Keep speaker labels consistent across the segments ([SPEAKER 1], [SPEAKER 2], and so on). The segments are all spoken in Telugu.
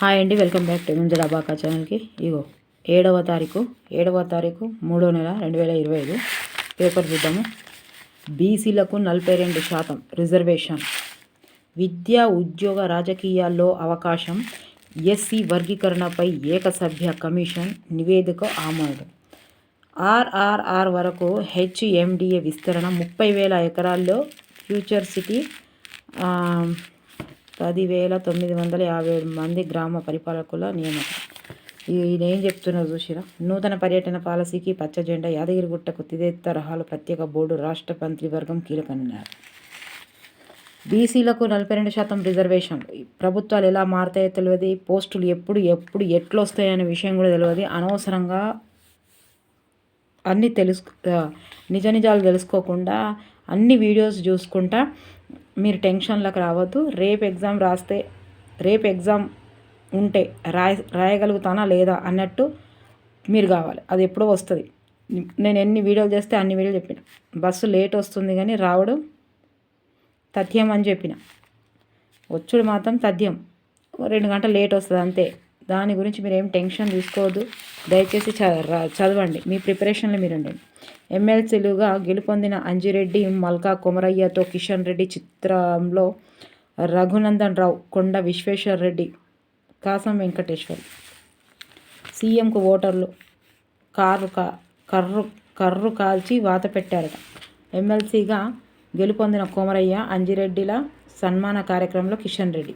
[SPEAKER 1] హాయ్ అండి welcome back to Munjala Dabaka ఛానల్కి. ఇగో ఏడవ తారీఖు ఏడవ తారీఖు మూడో నెల రెండు వేల ఇరవై ఐదు. పేపర్ చూద్దాము. బీసీలకు నలభై రెండు శాతం రిజర్వేషన్. విద్యా ఉద్యోగ రాజకీయాల్లో అవకాశం. ఎస్సీ వర్గీకరణపై ఏకసభ్య కమిషన్ నివేదిక ఆమోదం. ఆర్ఆర్ఆర్ వరకు హెచ్ఎండిఏ విస్తరణ ముప్పై వేల ఎకరాల్లో ఫ్యూచర్ సిటీ పదివేల తొమ్మిది వందల యాభై ఏడు మంది గ్రామ పరిపాలకుల నియామకం ఈయన ఏం చూసిరా? నూతన పర్యటన పాలసీకి పచ్చ జెండా యాదగిరిగుట్టకు తిదే తరహాలో ప్రత్యేక బోర్డు రాష్ట్ర మంత్రివర్గం కీలకన్నారు బీసీలకు నలభై రెండు శాతం రిజర్వేషన్లు. ప్రభుత్వాలు ఎలా మారుతాయో తెలియదు. పోస్టులు ఎప్పుడు ఎప్పుడు ఎట్లు వస్తాయనే విషయం కూడా తెలియదు. అనవసరంగా అన్నీ తెలుసు నిజ నిజాలు తెలుసుకోకుండా అన్ని వీడియోస్ చూసుకుంటా మీరు టెన్షన్లకు రావద్దు. రేపు ఎగ్జామ్ రాస్తే రేపు ఎగ్జామ్ ఉంటే రాయ రాయగలుగుతానా లేదా అన్నట్టు మీరు కావాలి. అది ఎప్పుడో వస్తుంది. నేను ఎన్ని వీడియోలు చేస్తే అన్ని వీడియోలు చెప్పిన. బస్సు లేట్ వస్తుంది కానీ రావడం తథ్యం అని చెప్పిన. వచ్చుడు మాత్రం తథ్యం. రెండు గంటలు లేట్ వస్తుంది అంతే. దాని గురించి మీరు ఏం టెన్షన్ తీసుకోవద్దు. దయచేసి చ చదవండి. మీ ప్రిపరేషన్లో మీరు ఉండండి. ఎమ్మెల్సీలుగా గెలుపొందిన అంజిరెడ్డి మల్కా కొమరయ్యతో కిషన్ రెడ్డి చిత్రంలో రఘునందన్ రావు కొండ విశ్వేశ్వర్ రెడ్డి కాసం వెంకటేశ్వర్. సీఎంకు ఓటర్లు కారు కా కర్రు కర్రు కాల్చి వాత పెట్టారట. ఎమ్మెల్సీగా గెలుపొందిన కోమరయ్య అంజిరెడ్డిల సన్మాన కార్యక్రమంలో కిషన్ రెడ్డి.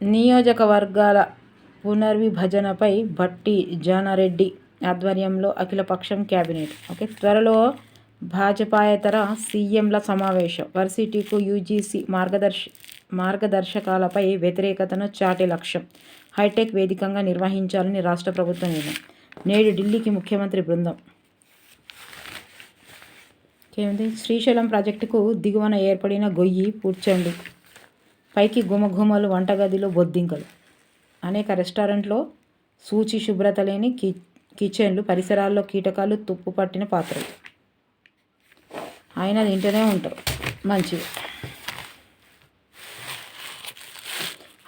[SPEAKER 1] నియోజకవర్గాల పునర్విభజనపై భట్టి జానారెడ్డి ఆధ్వర్యంలో అఖిలపక్షం క్యాబినెట్. ఓకే త్వరలో భాజపాయేతర సీఎంల సమావేశం. వర్సిటీకు యూజీసీ మార్గదర్శ మార్గదర్శకాలపై వ్యతిరేకతను చాటే లక్ష్యం. హైటెక్ వేదికగా నిర్వహించాలని రాష్ట్ర ప్రభుత్వం నిర్ణయం. నేడు ఢిల్లీకి ముఖ్యమంత్రి బృందం. ఏమిటి శ్రీశైలం ప్రాజెక్టుకు దిగువన ఏర్పడిన గొయ్యి పూడ్చండి. పైకి గుమఘుమలు వంటగదిలో బొద్దింకలు. అనేక రెస్టారెంట్లో సూచి శుభ్రత లేని కి కిచెన్లు పరిసరాల్లో కీటకాలు తుప్పు పట్టిన పాత్రలు. ఆయన తింటూనే ఉంటారు. మంచిది.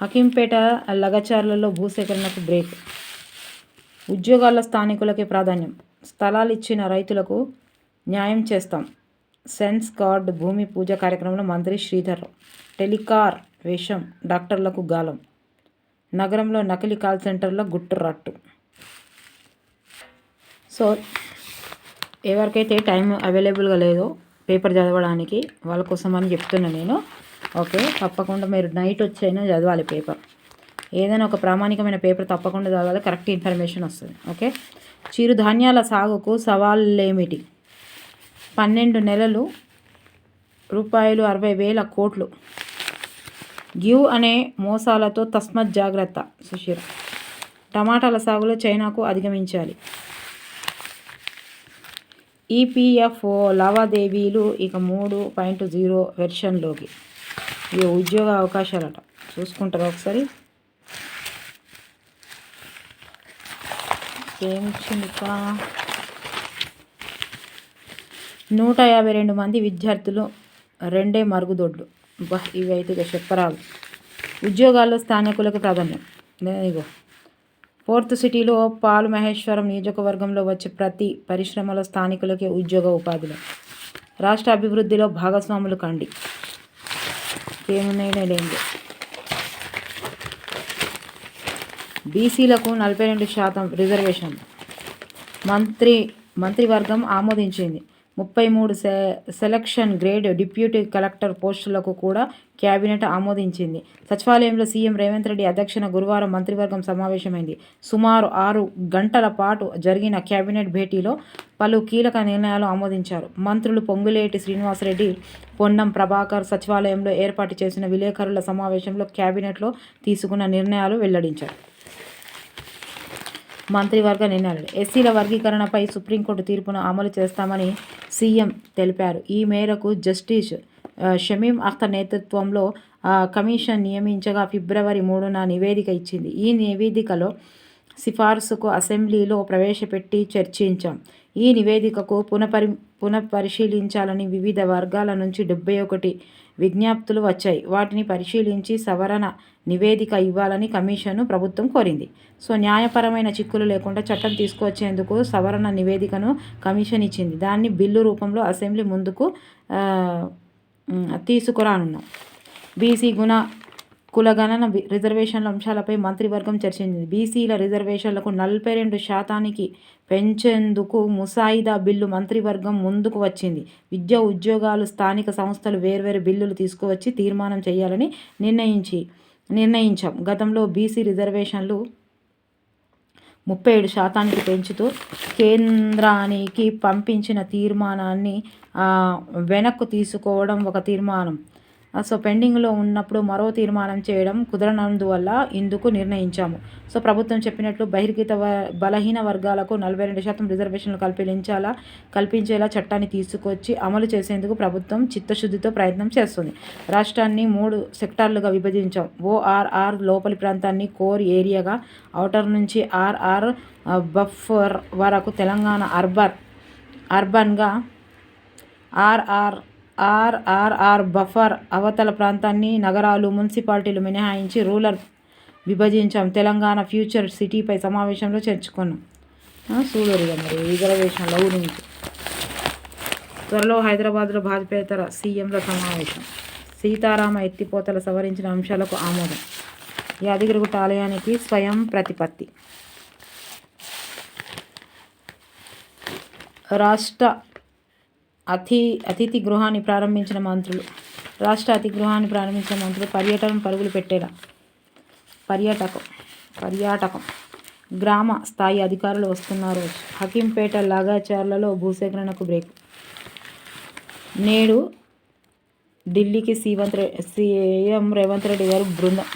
[SPEAKER 1] హకీంపేట లగచార్లలో భూసేకరణకు బ్రేక్. ఉద్యోగాల స్థానికులకే ప్రాధాన్యం. స్థలాలు ఇచ్చిన రైతులకు న్యాయం చేస్తాం. సెన్స్ కార్డ్ భూమి పూజ కార్యక్రమంలో మంత్రి శ్రీధర్ టెలికార్ వేషం డాక్టర్లకు గాలం. నగరంలో నకిలీ కాల్ సెంటర్లో గుట్టు రట్టు. సో ఎవరికైతే టైం అవైలబుల్గా లేదో పేపర్ చదవడానికి వాళ్ళ కోసం అని చెప్తున్నా నేను. ఓకే తప్పకుండా మీరు నైట్ వచ్చైనా చదవాలి పేపర్. ఏదైనా ఒక ప్రామాణికమైన పేపర్ తప్పకుండా చదవాలి కరెక్ట్ ఇన్ఫర్మేషన్ వస్తుంది. ఓకే చిరుధాన్యాల సాగుకు సవాళ్ళేమిటి? పన్నెండు నెలలు రూపాయలు అరవై వేల కోట్లు. గివ్ అనే మోసాలతో తస్మత్ జాగ్రత్త సుశీర టమాటాల సాగులో చైనాకు అధిగమించాలి. ఈపీఎఫ్ఓ లావాదేవీలు ఇక మూడు పాయింట్ జీరో వెర్షన్లోకి. ఇవి ఉద్యోగ అవకాశాలట. చూసుకుంటారా ఒకసారి? నూట యాభై రెండు మంది విద్యార్థులు రెండే మరుగుదొడ్లు. బా ఇవి అయితే ఇక చెప్పరాదు. ఉద్యోగాల్లో స్థానికులకు ప్రాధాన్యం. ఇగో. ఫోర్త్ సిటీలో పాలు మహేశ్వరం నియోజకవర్గంలో వచ్చే ప్రతి పరిశ్రమలో స్థానికులకే ఉద్యోగ ఉపాధులు. రాష్ట్ర అభివృద్ధిలో భాగస్వాములు కండి. ఏమున్నాయో లేదు బీసీలకు నలభై రెండు శాతం రిజర్వేషన్. మంత్రి మంత్రివర్గం ఆమోదించింది. ముప్పై మూడు సె సెలక్షన్ గ్రేడ్ డిప్యూటీ కలెక్టర్ పోస్టులకు కూడా కేబినెట్ ఆమోదించింది. సచివాలయంలో సీఎం రేవంత్ రెడ్డి అధ్యక్షన గురువారం మంత్రివర్గం సమావేశమైంది. సుమారు ఆరు గంటల పాటు జరిగిన కేబినెట్ భేటీలో పలు కీలక నిర్ణయాలు ఆమోదించారు. మంత్రులు పొంగులేటి శ్రీనివాసరెడ్డి పొన్నం ప్రభాకర్ సచివాలయంలో ఏర్పాటు చేసిన విలేకరుల సమావేశంలో కేబినెట్లో తీసుకున్న నిర్ణయాలు వెల్లడించారు. మంత్రివర్గ నిర్ణయాలు. ఎస్సీల వర్గీకరణపై సుప్రీంకోర్టు తీర్పును అమలు చేస్తామని సీఎం తెలిపారు. ఈ మేరకు జస్టిస్ షమీం అఖ్తర్ నేతృత్వంలో కమిషన్ నియమించగా ఫిబ్రవరి మూడున నివేదిక ఇచ్చింది. ఈ నివేదికలో సిఫార్సుకు అసెంబ్లీలో ప్రవేశపెట్టి చర్చించాం. ఈ నివేదికకు పునఃపరి పునఃపరిశీలించాలని వివిధ వర్గాల నుంచి డెబ్బై ఒకటి విజ్ఞప్తులు వచ్చాయి. వాటిని పరిశీలించి సవరణ నివేదిక ఇవ్వాలని కమిషన్ను ప్రభుత్వం కోరింది. సో న్యాయపరమైన చిక్కులు లేకుండా చట్టం తీసుకొచ్చేందుకు సవరణ నివేదికను కమిషన్ ఇచ్చింది. దాన్ని బిల్లు రూపంలో అసెంబ్లీ ముందుకు తీసుకురానున్నాం. బీసీ గుణ కులగణన రిజర్వేషన్ల అంశాలపై మంత్రివర్గం చర్చించింది. బీసీల రిజర్వేషన్లకు నలభై రెండు శాతానికి పెంచేందుకు ముసాయిదా బిల్లు మంత్రివర్గం ముందుకు వచ్చింది. విద్యా ఉద్యోగాలు స్థానిక సంస్థలు వేర్వేరు బిల్లులు తీసుకువచ్చి తీర్మానం చేయాలని నిర్ణయించి నిర్ణయించాం. గతంలో బీసీ రిజర్వేషన్లు ముప్పై ఏడు శాతానికి పెంచుతూ కేంద్రానికి పంపించిన తీర్మానాన్ని వెనక్కు తీసుకోవడం ఒక తీర్మానం. సో పెండింగ్లో ఉన్నప్పుడు మరో తీర్మానం చేయడం కుదరనందువల్ల ఇందుకు నిర్ణయించాము. సో ప్రభుత్వం చెప్పినట్లు బహిర్గత బలహీన వర్గాలకు నలభై రెండు శాతం రిజర్వేషన్లు కల్పించాలా కల్పించేలా చట్టాన్ని తీసుకొచ్చి అమలు చేసేందుకు ప్రభుత్వం చిత్తశుద్ధితో ప్రయత్నం చేస్తుంది. రాష్ట్రాన్ని మూడు సెక్టార్లుగా విభజించాం. ఓఆర్ఆర్ లోపలి ప్రాంతాన్ని కోర్ ఏరియాగా అవుటర్ నుంచి ఆర్ఆర్ బఫర్ వరకు తెలంగాణ అర్బన్ అర్బన్గా ఆర్ఆర్ ఆర్ఆర్ఆర్ బఫర్ అవతల ప్రాంతాన్ని నగరాలు మున్సిపాలిటీలు మినహాయించి రూరల్ విభజించాం. తెలంగాణ ఫ్యూచర్ సిటీపై సమావేశంలో చేర్చుకున్నాం. చూడరుగా మరి లవ్ గురించి త్వరలో హైదరాబాద్లో భాజపేతర సీఎంల సమావేశం. సీతారామ ఎత్తిపోతల సవరించిన అంశాలకు ఆమోదం. యాదగిరిగుట్ట ఆలయానికి స్వయం ప్రతిపత్తి. రాష్ట్ర అతి అతిథి గృహాన్ని ప్రారంభించిన మంత్రులు. రాష్ట్ర అతి గృహాన్ని ప్రారంభించిన మంత్రులు పర్యటన పరుగులు పెట్టేలా. పర్యాటకం పర్యాటకం. గ్రామ స్థాయి అధికారులు వస్తున్నారు. హకీంపేట లాగాచార్లలో భూసేకరణకు బ్రేక్. నేడు ఢిల్లీకి సీవంత్ సీఎం రేవంత్ రెడ్డి గారు బృందం.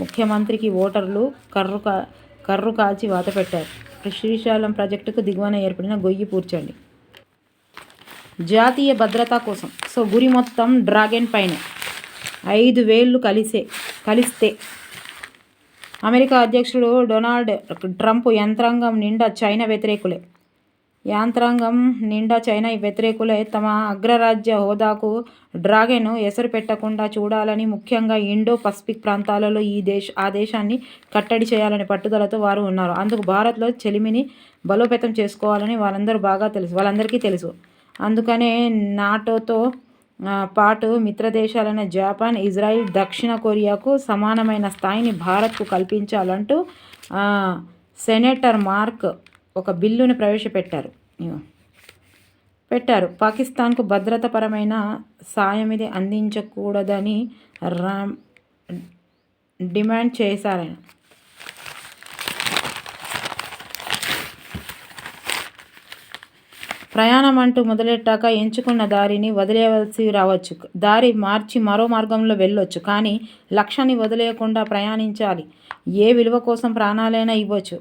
[SPEAKER 1] ముఖ్యమంత్రికి ఓటర్లు కర్రు కా కర్రు కాల్చి వాత పెట్టారు. శ్రీశైలం ప్రాజెక్టుకు దిగువన ఏర్పడిన గొయ్యి పూడ్చండి. జాతీయ భద్రత కోసం. సో గురి మొత్తం డ్రాగన్ పైన. ఐదు వేళ్ళు కలిసే కలిస్తే. అమెరికా అధ్యక్షుడు డొనాల్డ్ ట్రంప్ యంత్రాంగం నిండా చైనా వ్యతిరేకులే. యాంత్రాంగం నిండా చైనా వ్యతిరేకులే. తమ అగ్రరాజ్య హోదాకు డ్రాగన్ ఎసరు పెట్టకుండా చూడాలని ముఖ్యంగా ఇండో పసిఫిక్ ప్రాంతాలలో ఈ దేశ ఆ దేశాన్ని కట్టడి చేయాలనే పట్టుదలతో వారు ఉన్నారు. అందుకు భారత్లో చెలిమిని బలోపేతం చేసుకోవాలని వాళ్ళందరూ బాగా తెలుసు. వాళ్ళందరికీ తెలుసు. అందుకనే నాటోతో పాటు మిత్రదేశాలైన జపాన్ ఇజ్రాయిల్ దక్షిణ కొరియాకు సమానమైన స్థాయిని భారత్కు కల్పించాలంటూ సెనేటర్ మార్క్ ఒక బిల్లును ప్రవేశపెట్టారు. పెట్టారు. పాకిస్తాన్కు భద్రతాపరమైన సాయం ఇది అందించకూడదని రా డిమాండ్ చేశారని. ప్రయాణం అంటూ మొదలెట్టాక ఎంచుకున్న దారిని వదిలేవలసి రావచ్చు. దారి మార్చి మరో మార్గంలో వెళ్ళొచ్చు కానీ లక్ష్యాన్ని వదిలేయకుండా ప్రయాణించాలి. ఏ విలువ కోసం ప్రాణాలైనా ఇవ్వచ్చు.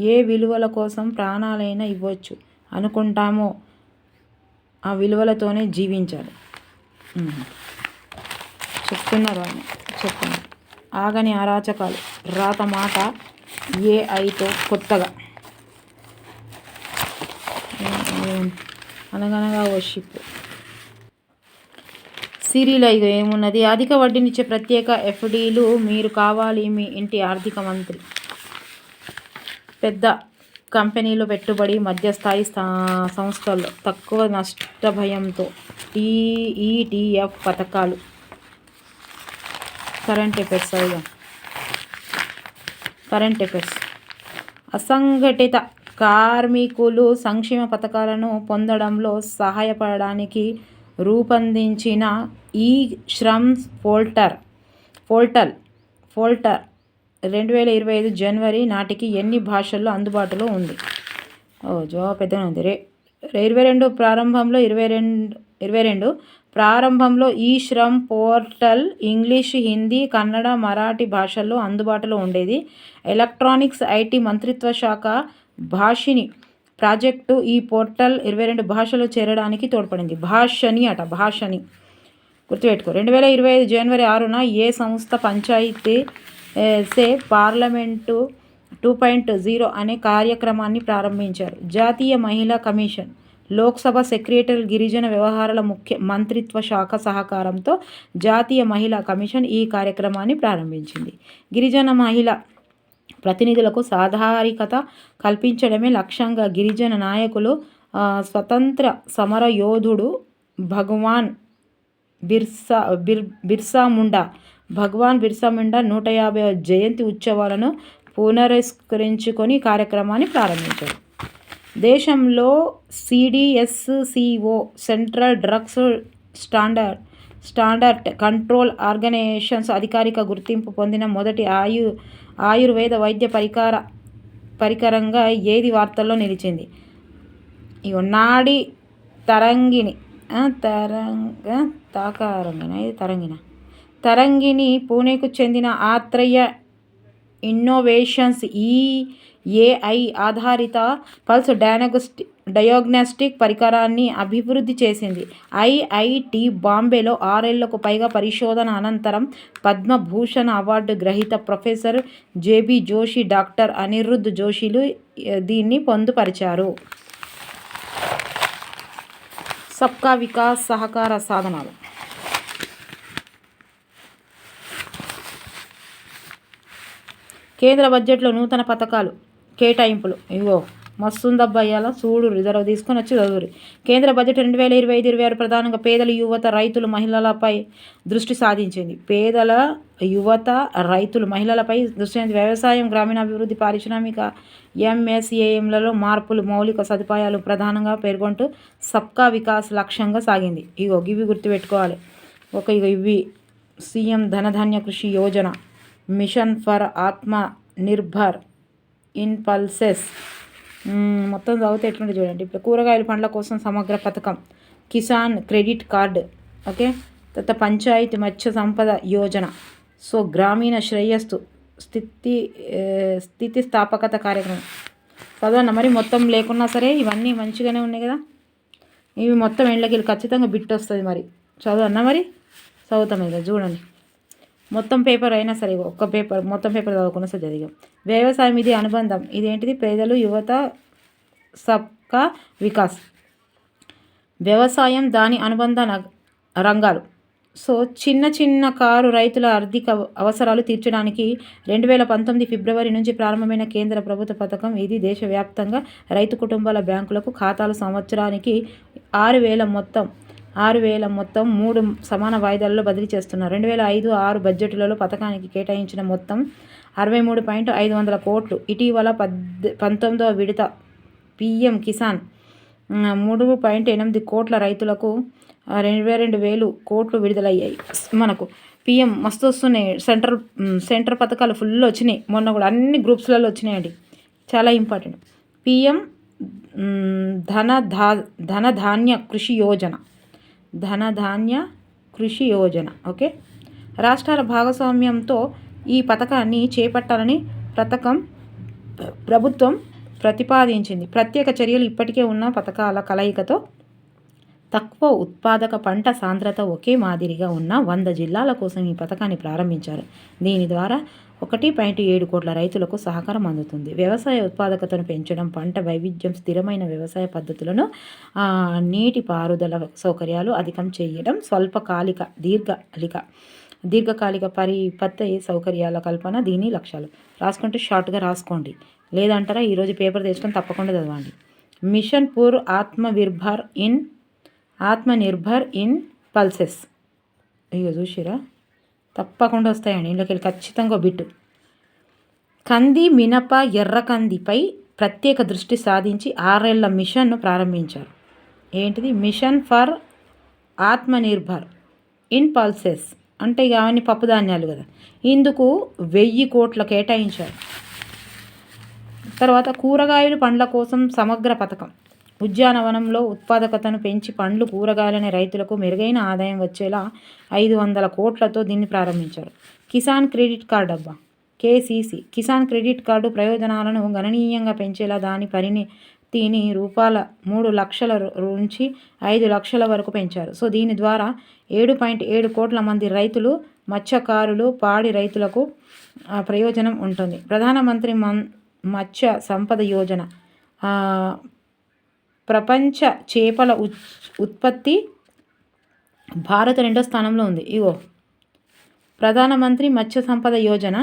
[SPEAKER 1] ఏ విలువల కోసం ప్రాణాలైనా ఇవ్వచ్చు అనుకుంటామో ఆ విలువలతోనే జీవించాలి. చెప్తున్నారు ఆయన. చెప్పండి. ఆగని అరాచకాలు రాత మాట ఏఐతో కొత్తగా. అనగనగా వర్షిప్. సిరీలో ఇక ఏమున్నది? అధిక వడ్డీనిచ్చే ప్రత్యేక ఎఫ్డీలు మీరు కావాలి మీ ఇంటి ఆర్థిక మంత్రి. పెద్ద కంపెనీలు పెట్టుబడి మధ్యస్థాయి సంస్థల్లో తక్కువ నష్ట భయంతో టీఈటీఎఫ్ పథకాలు. కరెంట్ ఎఫైర్స్ అయ్యా. కరెంట్ ఎఫైర్స్ అసంఘటిత కార్మికులు సంక్షేమ పథకాలను పొందడంలో సహాయపడడానికి రూపొందించిన ఈ శ్రమ్ పోల్టర్ పోల్టల్ పోల్టర్ రెండు వేల ఇరవై ఐదు జనవరి నాటికి ఎన్ని భాషల్లో అందుబాటులో ఉంది? ఓ జవాబు పెద్దగా ఉంది. రే ఇరవై రెండు ప్రారంభంలో ఇరవై రెండు ఇరవై రెండు ప్రారంభంలో ఈ శ్రమ్ పోర్టల్ ఇంగ్లీష్ హిందీ కన్నడ మరాఠీ భాషల్లో అందుబాటులో ఉండేది. ఎలక్ట్రానిక్స్ ఐటీ మంత్రిత్వ శాఖ భాషిని ప్రాజెక్టు ఈ పోర్టల్ ఇరవై రెండు భాషలు చేరడానికి తోడ్పడింది. భాషని అట భాషని. గుర్తుపెట్టుకో రెండు వేల ఇరవై ఐదు జనవరి ఆరున ఏ సంస్థ Panchayat se Parliament two point zero అనే కార్యక్రమాన్ని ప్రారంభించారు. జాతీయ మహిళా కమిషన్ లోక్సభ సెక్రటరీ గిరిజన వ్యవహారాల ముఖ్య మంత్రిత్వ శాఖ సహకారంతో జాతీయ మహిళా కమిషన్ ఈ కార్యక్రమాన్ని ప్రారంభించింది. గిరిజన మహిళ ప్రతినిధులకు సాధారికత కల్పించడమే లక్ష్యంగా గిరిజన నాయకులు స్వతంత్ర సమర యోధుడు భగవాన్ బిర్సా బిర్ బిర్సా ముండా భగవాన్ బిర్సా ముండా నూట యాభై జయంతి ఉత్సవాలను పునరస్కరించుకొని కార్యక్రమాన్ని ప్రారంభించారు. దేశంలో CDSCO central drugs standard standard control organisations అధికారిక గుర్తింపు పొందిన మొదటి ఆయు ఆయుర్వేద వైద్య పరికార పరికరంగా ఏది వార్తల్లో నిలిచింది? ఇగో నాడి తరంగిణి తరంగ తాకారంగిన ఇది తరంగిన తరంగిణి పూణేకు చెందిన ఆత్రేయ ఇన్నోవేషన్స్ ఈ ఏఐ ఆధారిత పల్స్ డయాగ్నోస్టి డయాగ్నాస్టిక్ పరికరాన్ని అభివృద్ధి చేసింది. ఐఐటి బాంబేలో ఆరేళ్ళకు పైగా పరిశోధన అనంతరం పద్మభూషణ్ అవార్డు గ్రహీత professor JB Joshi doctor Anirudh జోషిలు దీన్ని పొందుపరిచారు. సబ్కా వికాస్ సహకార సాధనాలు. కేంద్ర బడ్జెట్లో నూతన పథకాలు. కేటాయింపులు. ఇగో మస్తుందబ్బా ఇవాళ చూడు రిజర్వ్ తీసుకొని వచ్చి చదువురి. కేంద్ర బడ్జెట్ రెండు వేల ఇరవై ఐదు ఇరవై ఆరు ప్రధానంగా పేదల యువత రైతులు మహిళలపై దృష్టి సాధించింది. పేదల యువత రైతులు మహిళలపై దృష్టి వ్యవసాయం గ్రామీణాభివృద్ధి పారిశ్రామిక ఎంఎస్ఏఎంలలో మార్పులు మౌలిక సదుపాయాలు ప్రధానంగా పేర్కొంటూ సబ్కా వికాస్ లక్ష్యంగా సాగింది. ఇగో ఇవి గుర్తుపెట్టుకోవాలి. ఒక ఇగో ఇవి CM Dhanadhanya Krishi Yojana mission for Atma Nirbhar in pulses మొత్తం చదివితే ఎట్లుంటే చూడండి. ఇప్పుడు కూరగాయల పండ్ల కోసం సమగ్ర పథకం. Kisan credit card. ఓకే? తర్వాత పంచాయతీ మత్స్య సంపద యోజన. సో గ్రామీణ శ్రేయస్సు స్థితి స్థితిస్థాపకత కార్యక్రమం. చదవన్న మరి మొత్తం లేకున్నా సరే ఇవన్నీ మంచిగానే ఉన్నాయి కదా? ఇవి మొత్తం ఎండ్లకి ఖచ్చితంగా బిట్ వస్తుంది మరి. చదవన్నా మరి? చదువుతాం కదా చూడండి. మొత్తం పేపర్ అయినా సరే ఒక్క పేపర్ మొత్తం పేపర్ చదవకుండా సరే చదివాం వ్యవసాయం ఇది అనుబంధం. ఇదేంటిది? పేదలు యువత సబ్కా వికాస్. వ్యవసాయం దాని అనుబంధ రంగాలు. సో చిన్న చిన్న కారు రైతుల ఆర్థిక అవసరాలు తీర్చడానికి రెండు వేల పంతొమ్మిది ఫిబ్రవరి నుంచి ప్రారంభమైన కేంద్ర ప్రభుత్వ పథకం ఇది దేశవ్యాప్తంగా రైతు కుటుంబాల బ్యాంకులకు ఖాతాలు సంవత్సరానికి ఆరు వేల మొత్తం ఆరు వేల మొత్తం మూడు సమాన వాయిదాలలో బదిలీ చేస్తున్నారు. రెండు వేల ఐదు ఆరు బడ్జెట్లలో పథకానికి కేటాయించిన మొత్తం అరవై మూడు పాయింట్ ఐదు వందల కోట్లు. ఇటీవల పద్ పంతొమ్మిదవ విడత పిఎం కిసాన్ మూడు పాయింట్ ఎనిమిది కోట్ల రైతులకు రెండు రెండు వేలు కోట్లు విడుదలయ్యాయి. మనకు పిఎం మస్తు వస్తున్నాయి సెంట్రల్ సెంటర్ పథకాలు ఫుల్ వచ్చినాయి. మొన్న కూడా అన్ని గ్రూప్స్లలో వచ్చినాయండి. చాలా ఇంపార్టెంట్. పిఎం ధన ధా ధనధాన్య కృషి యోజన. ధనధాన్య కృషి యోజన ఓకే? రాష్ట్రాల భాగస్వామ్యంతో ఈ పథకాన్ని చేపట్టాలని పథకం ప్రభుత్వం ప్రతిపాదించింది. ప్రత్యేక చర్యలు ఇప్పటికే ఉన్న పథకాల కలయికతో తక్కువ ఉత్పాదక పంట సాంద్రత ఒకే మాదిరిగా ఉన్న వంద జిల్లాల కోసం ఈ పథకాన్ని ప్రారంభించారు. దీని ద్వారా ఒకటి పాయింట్ ఏడు కోట్ల రైతులకు సహకారం అందుతుంది. వ్యవసాయ ఉత్పాదకతను పెంచడం పంట వైవిధ్యం స్థిరమైన వ్యవసాయ పద్ధతులను నీటి పారుదల సౌకర్యాలు అధికం చేయడం స్వల్పకాలిక దీర్ఘకాలిక దీర్ఘకాలిక పరిపత్తి సౌకర్యాల కల్పన దీని లక్ష్యాలు. రాసుకుంటే షార్ట్గా రాసుకోండి. లేదంటారా ఈరోజు పేపర్ తెచ్చుకొని తప్పకుండా చదవండి. Mission for Atmanirbhar in Atmanirbhar in pulses. అయ్యో చూసిరా? తప్పకుండా వస్తాయండి. ఇంట్లోకి వెళ్ళి ఖచ్చితంగా బిట్టు. కంది మినప ఎర్రకందిపై ప్రత్యేక దృష్టి సాధించి ఆరేళ్ళ మిషన్ను ప్రారంభించారు. ఏంటిది? Mission for Atmanirbhar in pulses. అంటే ఇక అవన్నీ పప్పు ధాన్యాలు కదా. ఇందుకు వెయ్యి కోట్ల కేటాయించారు. తర్వాత కూరగాయలు పండ్ల కోసం సమగ్ర పథకం. ఉద్యానవనంలో ఉత్పాదకతను పెంచి పండ్లు కూరగాయలనే రైతులకు మెరుగైన ఆదాయం వచ్చేలా ఐదు వందల కోట్లతో దీన్ని ప్రారంభించారు. కిసాన్ క్రెడిట్ కార్డ్ అబ్బా! కేసీసీ కిసాన్ క్రెడిట్ కార్డు ప్రయోజనాలను గణనీయంగా పెంచేలా దాని పరిణితిని రూపాయల మూడు లక్షల నుంచి ఐదు లక్షల వరకు పెంచారు. సో దీని ద్వారా ఏడు పాయింట్ ఏడు కోట్ల మంది రైతులు మత్స్యకారులు పాడి రైతులకు ప్రయోజనం ఉంటుంది. ప్రధానమంత్రి మన్ మత్స్య సంపద యోజన ప్రపంచ చేపల ఉత్పత్తి భారత్ రెండో స్థానంలో ఉంది. ఇగో ప్రధానమంత్రి మత్స్య సంపద యోజన.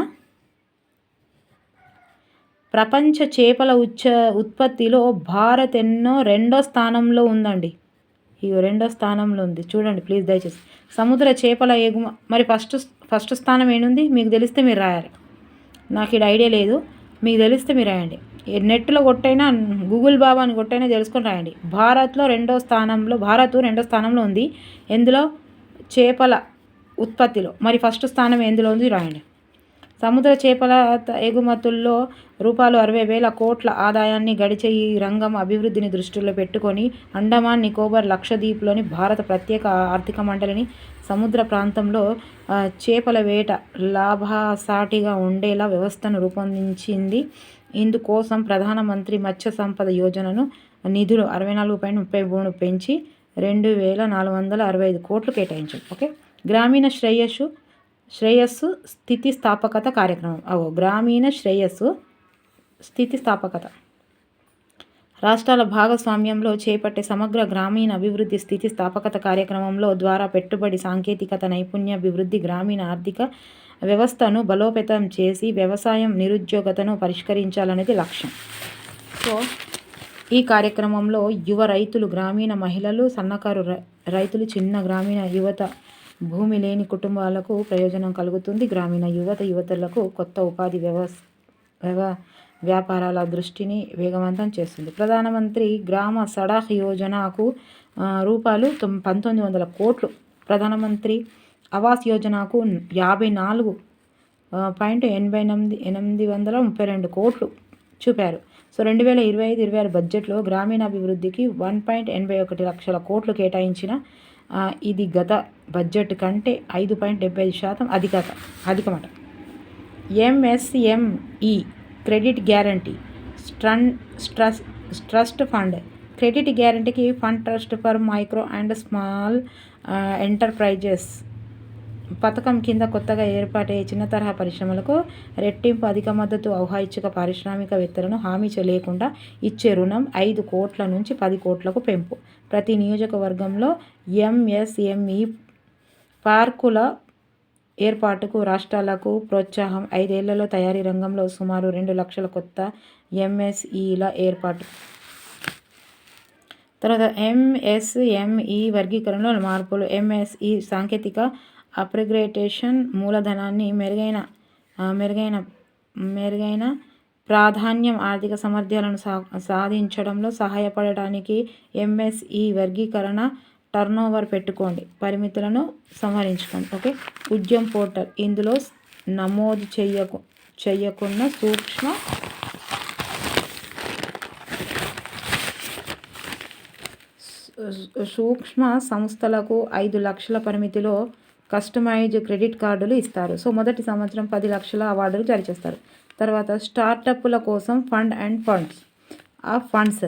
[SPEAKER 1] ప్రపంచ చేపల ఉచ్చ ఉత్పత్తిలో భారత్ ఎన్నో రెండో స్థానంలో ఉందండి. ఇగో రెండో స్థానంలో ఉంది. చూడండి ప్లీజ్ దయచేసి. సముద్ర చేపల ఎగుమ మరి ఫస్ట్ ఫస్ట్ స్థానం ఏముంది మీకు తెలిస్తే మీరు రాయాలి. నాకు ఇక్కడ ఐడియా లేదు. మీకు తెలిస్తే మీరు రాయండి. నెట్లో కొట్టైనా గూగుల్ బాబా అని కొట్టైనా తెలుసుకొని రాయండి. భారత్లో రెండో స్థానంలో భారత్ రెండో స్థానంలో ఉంది. ఎందులో? చేపల ఉత్పత్తిలో. మరి ఫస్ట్ స్థానం ఎందులో ఉంది రాయండి. సముద్ర చేపల ఎగుమతుల్లో రూపాయలు అరవై వేల కోట్ల ఆదాయాన్ని గడిచే ఈ రంగం అభివృద్ధిని దృష్టిలో పెట్టుకొని అండమాన్ నికోబార్ లక్షద్వీప్లోని భారత ప్రత్యేక ఆర్థిక మండలిని సముద్ర ప్రాంతంలో చేపల వేట లాభసాటిగా ఉండేలా వ్యవస్థను రూపొందించింది. ఇందుకోసం ప్రధానమంత్రి మత్స్య సంపద యోజనను నిధులు అరవై నాలుగు పాయింట్ ముప్పై మూడు పెంచి రెండు వేల నాలుగు వందల అరవై ఐదు కోట్లు కేటాయించారు. ఓకే? గ్రామీణ శ్రేయస్సు శ్రేయస్సు స్థితిస్థాపకత కార్యక్రమం. అవో గ్రామీణ శ్రేయస్సు స్థితిస్థాపకత. రాష్ట్రాల భాగస్వామ్యంలో చేపట్టే సమగ్ర గ్రామీణ అభివృద్ధి స్థితిస్థాపకత కార్యక్రమంలో ద్వారా పెట్టుబడి సాంకేతికత నైపుణ్యాభివృద్ధి గ్రామీణ ఆర్థిక వ్యవస్థను బలోపేతం చేసి వ్యవసాయం నిరుద్యోగతను పరిష్కరించాలనేది లక్ష్యం. సో ఈ కార్యక్రమంలో యువ రైతులు గ్రామీణ మహిళలు సన్నకారు రైతులు చిన్న గ్రామీణ యువత భూమి లేని కుటుంబాలకు ప్రయోజనం కలుగుతుంది. గ్రామీణ యువత యువతలకు కొత్త ఉపాధి వ్యవ వ్యాపారాల దృష్టిని వేగవంతం చేస్తుంది. ప్రధానమంత్రి గ్రామ సడాక్ యోజనకు రూపాయలు పంతొమ్మిది వందల కోట్లు. ప్రధానమంత్రి ఆవాస్ యోజనకు యాభై నాలుగు పాయింట్ ఎనభై ఎనిమిది ఎనిమిది వందల ముప్పై రెండు కోట్లు చూపారు. సో రెండు వేల ఇరవై ఐదు ఇరవై ఆరు బడ్జెట్లో గ్రామీణాభివృద్ధికి వన్ పాయింట్ ఎనభై ఒకటి లక్షల కోట్లు కేటాయించిన ఇది గత బడ్జెట్ కంటే ఐదు పాయింట్ డెబ్బై ఐదు శాతం అధికత అధికమట. MSME credit guarantee. స్ట్రన్ స్ట్రస్ trust fund. Credit గ్యారంటీకి fund trust for micro and small enterprises. పథకం కింద కొత్తగా ఏర్పాటయ్యే చిన్న తరహా పరిశ్రమలకు రెట్టింపు అధిక మద్దతు ఔహాయిచ్చిక పారిశ్రామికవేత్తలను హామీ లేకుండా ఇచ్చే రుణం ఐదు కోట్ల నుంచి పది కోట్లకు పెంపు. ప్రతి నియోజకవర్గంలో ఎంఎస్ఎంఈ పార్కుల ఏర్పాటుకు రాష్ట్రాలకు ప్రోత్సాహం ఐదేళ్ళలో తయారీ రంగంలో సుమారు రెండు లక్షల కొత్త ఎంఎస్ఈల ఏర్పాటు. తర్వాత ఎంఎస్ఎంఈ వర్గీకరణలో మార్పులు. ఎంఎస్ఈ సాంకేతిక అప్రిగ్రేటేషన్ మూలధనాన్ని మెరుగైన మెరుగైన మెరుగైన ప్రాధాన్యం ఆర్థిక సామర్థ్యాలను సా సాధించడంలో సహాయపడటానికి ఎంఎస్ఈ వర్గీకరణ టర్నోవర్ పెట్టుకోండి. పరిమితులను సంహరించుకోండి. Okay Udyam portal. ఇందులో నమోదు చెయ్యకు చేయకుండా సూక్ష్మ సూక్ష్మ సంస్థలకు ఐదు లక్షల పరిమితిలో కస్టమైజ్ క్రెడిట్ కార్డులు ఇస్తారు. సో మొదటి సంవత్సరం పది లక్షల అవార్డులు జారీ చేస్తారు. తర్వాత స్టార్టప్ల కోసం ఫండ్ అండ్ ఫండ్స్. ఆ ఫండ్స్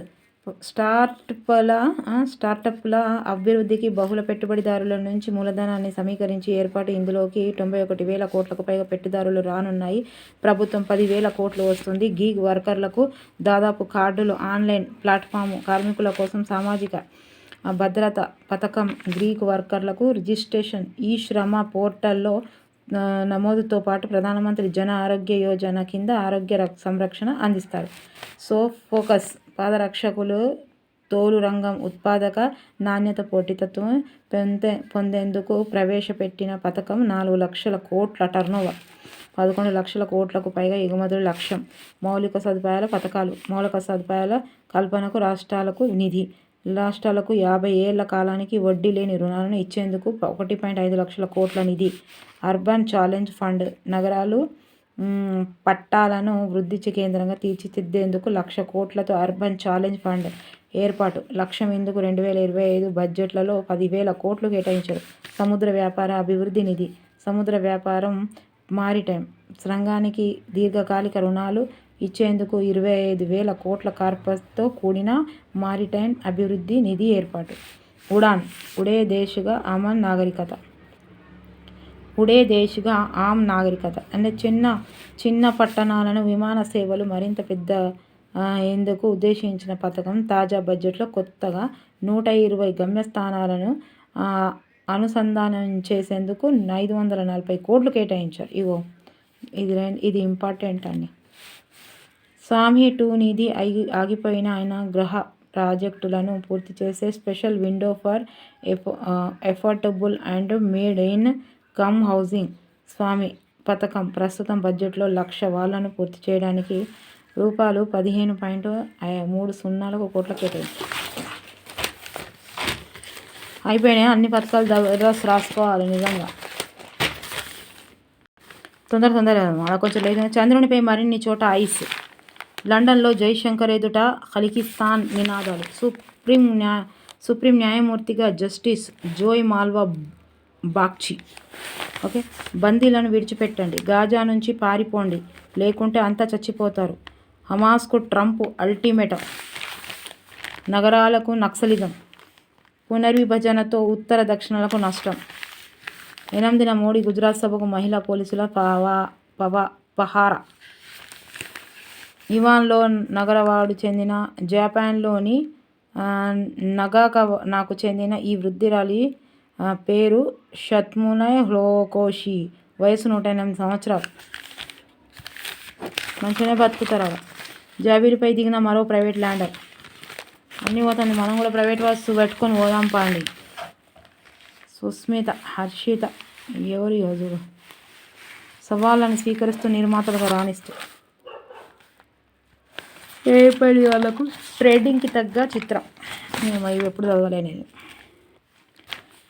[SPEAKER 1] స్టార్టప్ల స్టార్టప్ల అభివృద్ధికి బహుళ పెట్టుబడిదారుల నుంచి మూలధనాన్ని సమీకరించి ఏర్పాటు. ఇందులోకి తొంభై ఒకటి వేల కోట్లకు పైగా పెట్టుదారులు రానున్నాయి. ప్రభుత్వం పదివేల కోట్లు వస్తుంది. గీగ్ వర్కర్లకు దాదాపు కార్డులు ఆన్లైన్ ప్లాట్ఫామ్ కార్మికుల కోసం సామాజిక భద్రత పథకం. గ్రీక్ వర్కర్లకు రిజిస్ట్రేషన్ ఈ శ్రమ పోర్టల్లో నమోదుతో పాటు ప్రధానమంత్రి జన ఆరోగ్య యోజన కింద ఆరోగ్య సంరక్షణ అందిస్తారు. So focus. పాదరక్షకులు తోలు రంగం ఉత్పాదక నాణ్యత పోటీతత్వం పొందే పొందేందుకు ప్రవేశపెట్టిన పథకం నాలుగు లక్షల కోట్ల టర్నోవర్ పదకొండు లక్షల కోట్లకు పైగా ఎగుమతుల లక్ష్యం. మౌలిక సదుపాయాల పథకాలు. మౌలిక సదుపాయాల కల్పనకు రాష్ట్రాలకు నిధి. రాష్ట్రాలకు యాభై ఏళ్ళ కాలానికి వడ్డీ లేని రుణాలను ఇచ్చేందుకు ఒకటి పాయింట్ ఐదు లక్షల కోట్ల నిధి. Urban challenge fund. నగరాలు పట్టాలను వృద్ధి కేంద్రంగా తీర్చిదిద్దేందుకు లక్ష కోట్లతో అర్బన్ ఛాలెంజ్ ఫండ్ ఏర్పాటు. లక్ష్యం ఇందుకు రెండు వేల ఇరవై ఐదు బడ్జెట్లలో పదివేల కోట్లు కేటాయించారు. సముద్ర వ్యాపార అభివృద్ధి నిధి సముద్ర వ్యాపారం మారిటైమ్ రంగానికి దీర్ఘకాలిక రుణాలు ఇచ్చేందుకు ఇరవై ఐదు వేల కోట్ల కార్పస్తో కూడిన మారిటైమ్ అభివృద్ధి నిధి ఏర్పాటు. ఉడాన్ ఉడే దేశగా అమన్ నాగరికత. ఉడే దేశ్గా ఆమ్ నాగరికత. అంటే చిన్న చిన్న పట్టణాలను విమాన సేవలు మరింత పెద్ద ఎందుకు ఉద్దేశించిన పథకం తాజా బడ్జెట్లో కొత్తగా నూట ఇరవై గమ్యస్థానాలను అనుసంధానం చేసేందుకు ఐదు వందల నలభై కోట్లు కేటాయించారు. ఇగో ఇది ఇది ఇంపార్టెంట్ అండి. స్వామి టూ నిధి అయి ఆగిపోయిన ఆయన గ్రహ ప్రాజెక్టులను పూర్తి చేసే special window for ఎఫో affordable and mid income housing Swamih పథకం ప్రస్తుతం బడ్జెట్లో లక్ష వాళ్ళను పూర్తి చేయడానికి రూపాయలు పదిహేను పాయింట్ మూడు సున్నాలకు కోట్ల కేటాయించారు. అయిపోయినాయి. అన్ని పథకాలు దరఖాస్తు రాసుకోవాలి నిజంగా. తొందర తొందర అలా కొంచెం లేదు చంద్రునిపై మరిన్ని చోట ఐస్. లండన్లో జైశంకర్ ఎదుట ఖలికిస్తాన్ నినాదాలు. సుప్రీం న్యా సుప్రీం న్యాయమూర్తిగా జస్టిస్ జోయ్ మాల్వా బాక్చి ఓకే? బందీలను విడిచిపెట్టండి. గాజా నుంచి పారిపోండి. లేకుంటే అంతా చచ్చిపోతారు. హమాస్కు ట్రంప్ అల్టిమేటం. నగరాలకు నక్సలిజం. పునర్విభజనతో ఉత్తర దక్షిణాలకు నష్టం. ఎనిమిదిన మోడీ గుజరాత్ సభకు మహిళా పోలీసుల పవా పవా పహార. ఇవాన్లో నగరవాడు చెందిన జపాన్లోని నగాక నాకు చెందిన ఈ వృద్ధిరాలి పేరు షత్మునయ్ హ్లోకోషి వయసు నూట ఎనిమిది సంవత్సరాలు. మంచిగానే బతుకుతారు అలా జాబీలపై దిగిన మరో ప్రైవేట్ ల్యాండర్. అన్నీ పోతుంది. మనం కూడా ప్రైవేట్ వస్తువు పెట్టుకొని పోదాం పాండి. సుస్మిత హర్షిత ఎవరు యోజు సవాళ్ళను స్వీకరిస్తూ నిర్మాతలుగా రాణిస్తూ. ఏపడి వాళ్ళకు? ట్రేడింగ్కి తగ్గ చిత్రం. మేము అవి ఎప్పుడు చదవలేనిది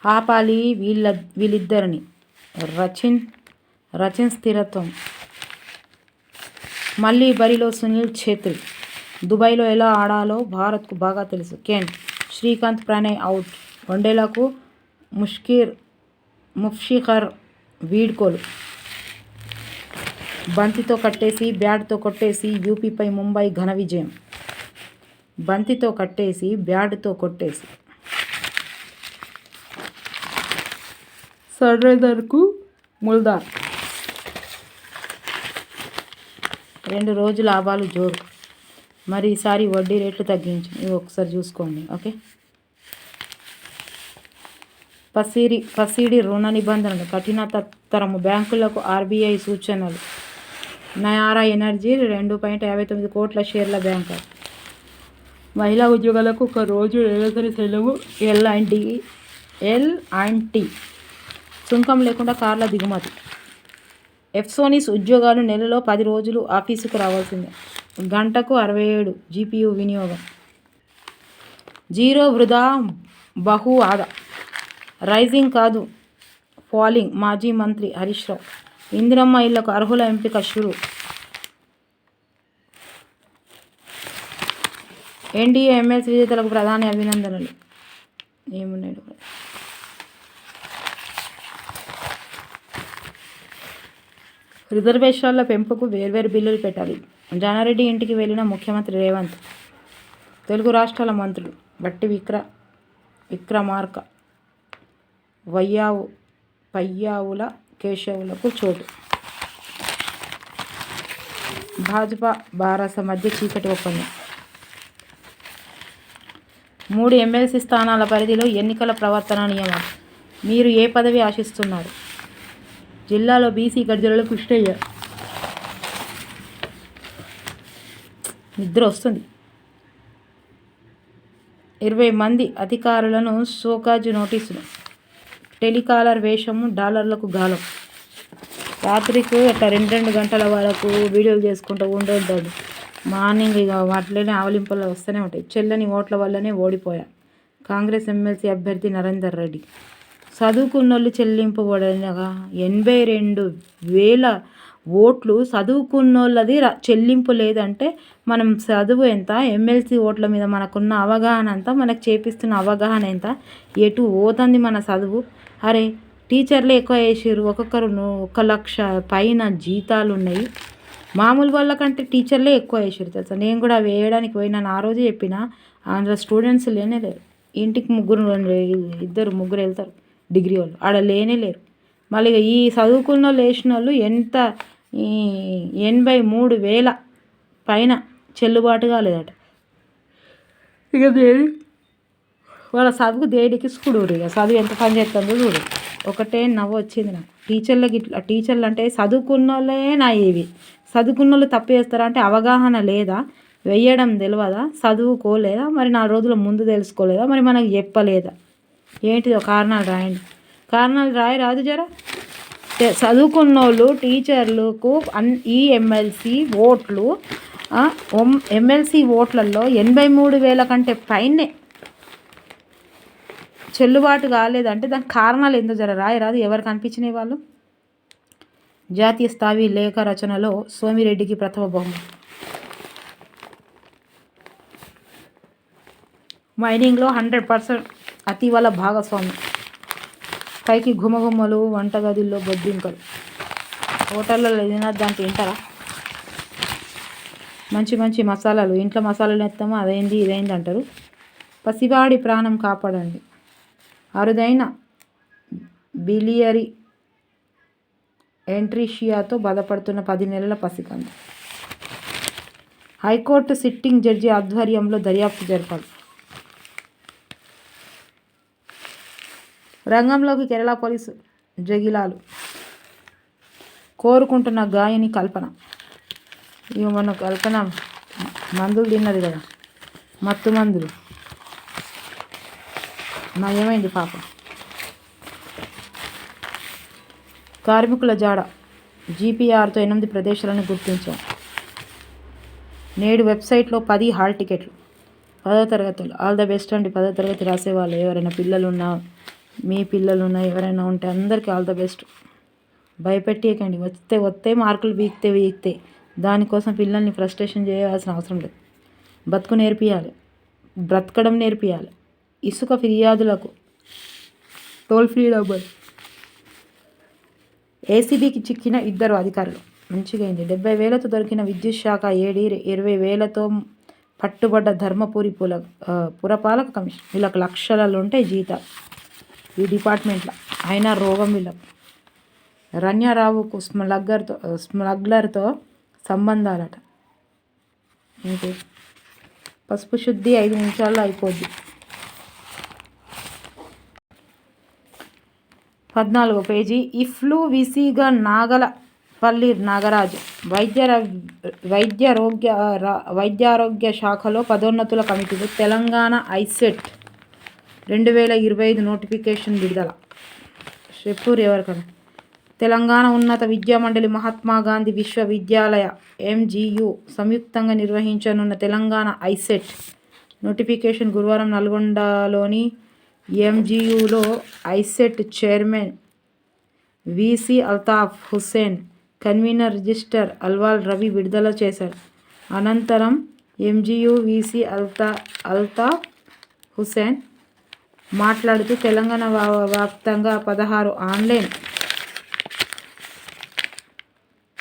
[SPEAKER 1] ఆపాలి వీళ్ళ వీళ్ళిద్దరిని. రచిన్ రచిన్ స్థిరత్వం. మళ్ళీ బరిలో సునీల్ ఛేత్రి. దుబాయ్లో ఎలా ఆడాలో భారత్కు బాగా తెలుసు. కేన్ శ్రీకాంత్ ప్రణయ్ అవుట్. వన్డేలకు ముష్కీర్ ముఫ్షిఖర్ వీడ్కోలు బంతితో కట్టేసి బ్యాట్తో కొట్టేసి యూపీపై ముంబై ఘన విజయం. బంతితో కట్టేసి బ్యాట్తో కొట్టేసి. సర్రేదర్కు ముల్దార్ రెండు రోజు లాభాలు జోరు. మరి ఈసారి వడ్డీ రేట్లు తగ్గించు. ఇవి ఒకసారి చూసుకోండి. ఓకే? పసిడి పసిడి రుణ నిబంధనలు. కఠినతరము. బ్యాంకులకు ఆర్బీఐ సూచనలు. నయారా ఎనర్జీ రెండు పాయింట్ యాభై తొమ్మిది కోట్ల షేర్ల బ్యాంక్ మహిళా ఉద్యోగాలకు ఒక రోజు నెలసరి సెలవు. L and D L and T. సుంకం లేకుండా కార్ల దిగుమతి. ఎఫ్సోనిస్ ఉద్యోగాలు నెలలో పది రోజులు ఆఫీసుకు రావాల్సిందే. గంటకు అరవై ఏడు జీపీయూ వినియోగం. జీరో వృధా బహు ఆదా. రైజింగ్ కాదు ఫాలింగ్ మాజీ మంత్రి హరీష్ రావు. ఇందిరమ్మ ఇళ్ళకు అర్హుల ఎంపిక షురు. ఎన్డీఏ ఎమ్మెల్సీ విజేతలకు ప్రధాని అభినందనలు. ఏమున్నాడు రిజర్వేషన్ల పెంపుకు వేర్వేరు బిల్లులు పెట్టాలి. జానారెడ్డి ఇంటికి వెళ్ళిన ముఖ్యమంత్రి రేవంత్ తెలుగు రాష్ట్రాల మంత్రులు బట్టి విక్ర విక్రమార్క వయ్యావు పయ్యావుల కేశవులకు చోటు. భాజపా బారాస మధ్య చీకటి ఒప్పందం. మూడు ఎమ్మెల్సీ స్థానాల పరిధిలో ఎన్నికల ప్రవర్తన నియమాలు మీరు ఏ పదవి ఆశిస్తున్నారు? జిల్లాలో బీసీ గడ్జలలో కృష్ణయ్య నిద్ర వస్తుంది. ఇరవై మంది అధికారులను సోకాజు నోటీసులు. టెలికాలర్ వేషము డాలర్లకు గాలం. రాత్రికి అట్లా రెండు రెండు గంటల వరకు వీడియోలు చేసుకుంటూ ఉండొద్దు. మార్నింగ్ ఇక వాటిలోనే ఆవలింపులు వస్తూనే ఉంటాయి. చెల్లని ఓట్ల వల్లనే ఓడిపోయా. కాంగ్రెస్ ఎమ్మెల్సీ అభ్యర్థి నరేందర్ రెడ్డి. చదువుకున్నోళ్ళు చెల్లింపబడినగా ఎనభై రెండు వేల ఓట్లు చదువుకున్నోళ్ళది చెల్లింపు లేదంటే మనం చదువు ఎంత ఎమ్మెల్సీ ఓట్ల మీద మనకున్న అవగాహన అంతా మనకు చేపిస్తున్న అవగాహన ఎంత ఎటు పోతుంది మన చదువు? అరే టీచర్లు ఎక్కువ వేసారు ఒక్కొక్కరు ఒక లక్ష పైన జీతాలు ఉన్నాయి మామూలు వాళ్ళకంటే టీచర్లే ఎక్కువ వేసారు తెలుసా? నేను కూడా వేయడానికి పోయినా ఆ రోజు చెప్పిన అందులో స్టూడెంట్స్ లేనే లేరు ఇంటికి ముగ్గురు ఇద్దరు ముగ్గురు వెళ్తారు. డిగ్రీ వాళ్ళు ఆడ లేనే లేరు. మళ్ళీ ఈ చదువుకున్న వాళ్ళు వేసిన వాళ్ళు ఎంత ఎనభై మూడు వేల పైన చెల్లుబాటు కాలేదట. ఇక దేని? వాళ్ళ చదువుకు దేడికి స్కూడూరు ఇక? చదువు ఎంత పని చేస్తుందో చూడు. ఒకటే నవ్వు వచ్చింది నాకు. టీచర్లకి ఇట్లా టీచర్లు అంటే చదువుకున్న వాళ్ళే నా ఇవి చదువుకున్న వాళ్ళు తప్పు చేస్తారా అంటే అవగాహన లేదా? వెయ్యడం తెలియదా చదువుకోలేదా? మరి నాలుగు రోజుల ముందు తెలుసుకోలేదా? మరి మనకు చెప్పలేదా? ఏంటిదో కారణాలు రాయండి. కారణాలు రాయి రాదు జరా? చదువుకున్న వాళ్ళు టీచర్లకు అన్ ఈ ఎమ్మెల్సీ ఓట్లు ఎమ్మెల్సీ ఓట్లలో ఎనభై మూడు వేల కంటే పైనే చెల్లుబాటు కాలేదంటే దానికి కారణాలు ఏందో జర? రాయి రాదు. ఎవరు కనిపించినాయి వాళ్ళు? జాతీయ స్థాయి లేఖ రచనలో సోమిరెడ్డికి ప్రథమ బహుమతి. మైనింగ్లో హండ్రెడ్ పర్సెంట్ అతివల భాగస్వామి. పైకి గుమగుమలు వంటగదిలో బొద్దింకలు. హోటల్లో ఏదైనా దాంట్లో తింటారా? మంచి మంచి మసాలాలు. ఇంట్లో మసాలాలు ఎత్తామో? అదైంది ఇదైంది అంటారు. పసివాడి ప్రాణం కాపాడండి. అరుదైన బిలియరీ ఎంట్రీషియాతో బాధపడుతున్న పది నెలల పసికంది. హైకోర్టు సిట్టింగ్ జడ్జి ఆధ్వర్యంలో దర్యాప్తు జరపాలి. రంగంలోకి కేరళ పోలీసు జగిలాలు కోరుకుంటున్న గాయని కల్పన. ఇవి మన కల్పన మందులు తిన్నది కదా మత్తు మందులు. నయమైంది పాప? కార్మికుల జాడ జీపీఆర్తో ఎనిమిది ప్రదేశాలను గుర్తించాం. నేడు వెబ్సైట్లో పది హాల్ టికెట్లు. పదో తరగతులు ఆల్ ద బెస్ట్ అండి. పదో తరగతి రాసేవాళ్ళు ఎవరైనా పిల్లలు ఉన్నా మీ పిల్లలు ఉన్నా ఎవరైనా ఉంటే అందరికీ ఆల్ ద బెస్ట్. భయపెట్టేయకండి. వస్తే వస్తే మార్కులు వీక్తే వీక్తే. దానికోసం పిల్లల్ని ఫ్రస్ట్రేషన్ చేయాల్సిన అవసరం లేదు. బతుకు నేర్పియాలి. బ్రతకడం నేర్పియాలి. ఇసుక ఫిర్యాదులకు టోల్ ఫ్రీ డబ్బులు. ఏసీబీకి చిక్కిన ఇద్దరు అధికారులు. మంచిగా అయింది. డెబ్బై వేలతో దొరికిన విద్యుత్ శాఖ ఏడి ఇరవై వేలతో పట్టుబడ్డ ధర్మపురి పుల పురపాలక కమిషన్. వీళ్ళకి లక్షలలో ఉంటాయి జీతాలు. ఈ డిపార్ట్మెంట్లో. అయినా రోగం వీళ్ళకు రణ్యారావుకు స్మగ్లర్తో స్మగ్లర్తో సంబంధాలట. ఇంకే పసుపు శుద్ధి ఐదు నిమిషాల్లో అయిపోద్ది. పద్నాలుగో పేజీ. ఇఫ్లు విసిగా నాగలపల్లి నాగరాజు. వైద్య వైద్యారోగ్య వైద్యారోగ్య శాఖలో పదోన్నతుల కమిటీలు తెలంగాణ ఐసెట్ రెండు వేల ఇరవై ఐదు నోటిఫికేషన్ విడుదల. చెప్పూరు ఎవరికన్నా తెలంగాణ ఉన్నత విద్యా మండలి మహాత్మా గాంధీ విశ్వవిద్యాలయ ఎంజియు సంయుక్తంగా నిర్వహించనున్న తెలంగాణ ఐసెట్ నోటిఫికేషన్ గురువారం నల్గొండలోని ఎంజియులో ICET chairman VC Altaf Hussain convenor register Alwal Ravi విడుదల చేశారు. అనంతరం ఎంజియు విసి అల్తా అల్తాఫ్ హుస్సేన్ మాట్లాడుతూ తెలంగాణ వ్యాప్తంగా పదహారు ఆన్లైన్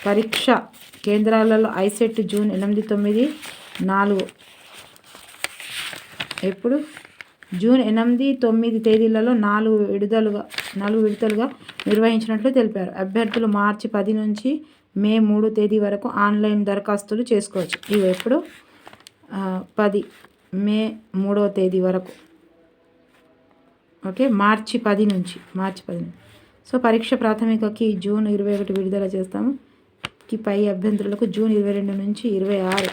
[SPEAKER 1] పరీక్ష కేంద్రాలలో ఐసెట్ జూన్ ఎనిమిది తొమ్మిది నాలుగు. ఎప్పుడు? జూన్ ఎనిమిది తొమ్మిది తేదీలలో నాలుగు విడుదలుగా నాలుగు విడతలుగా నిర్వహించినట్లు తెలిపారు. అభ్యర్థులు మార్చి పది నుంచి మే మూడు తేదీ వరకు ఆన్లైన్ దరఖాస్తులు చేసుకోవచ్చు. ఇవి ఎప్పుడు? పది మే మూడవ తేదీ వరకు. ఓకే మార్చి పది నుంచి మార్చి పది నుంచి. సో పరీక్ష ప్రాథమికకి జూన్ ఇరవై ఒకటి విడుదల చేస్తాము. కి పై అభ్యంతరులకు జూన్ ఇరవై రెండు నుంచి ఇరవై ఆరు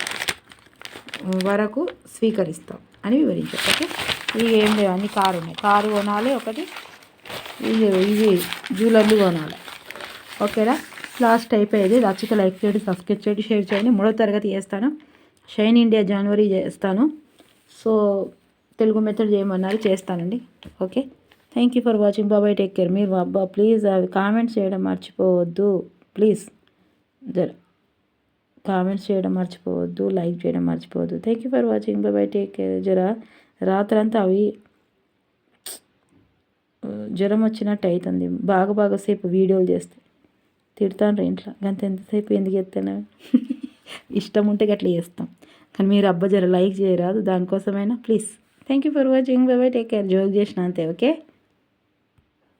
[SPEAKER 1] వరకు స్వీకరిస్తాం అని వివరించారు. ఓకే ఇవి ఏం లేవు అన్ని కారు ఉన్నాయి. కారు కొనాలి ఒకటి ఇవి ఇవి జ్యువెలర్లు కొనాలి. ఓకేనా? లాస్ట్ అయిపోయేది. రచిత లైక్ చేయండి సబ్స్క్రైబ్ చేయండి షేర్ చేయండి. మూడో తరగతి చేస్తాను. షైన్ ఇండియా జనవరి చేస్తాను. సో తెలుగు మెథడ్ చేయమన్నారు చేస్తానండి. Okay thank you for watching బాబాయ్ టేక్ కేర్ మీరు అబ్బా ప్లీజ్ అవి కామెంట్స్ చేయడం మర్చిపోవద్దు. ప్లీజ్ జర కామెంట్స్ చేయడం మర్చిపోవద్దు లైక్ చేయడం మర్చిపోవద్దు. Thank you for watching bye bye take care జర రాత్రంతా అవి జ్వరం వచ్చినట్టు అవుతుంది బాగా బాగా సేపు వీడియోలు చేస్తే. తిడతాను ఇంట్లో. గంత ఎంతసేపు ఎందుకు ఎత్తాను? ఇష్టం ఉంటే గట్లా చేస్తాం. కానీ మీరు అబ్బా జర లైక్ చేయరాదు. దానికోసమైనా please thank you for watching bye bye take care joke చేసిన అంతే ఓకే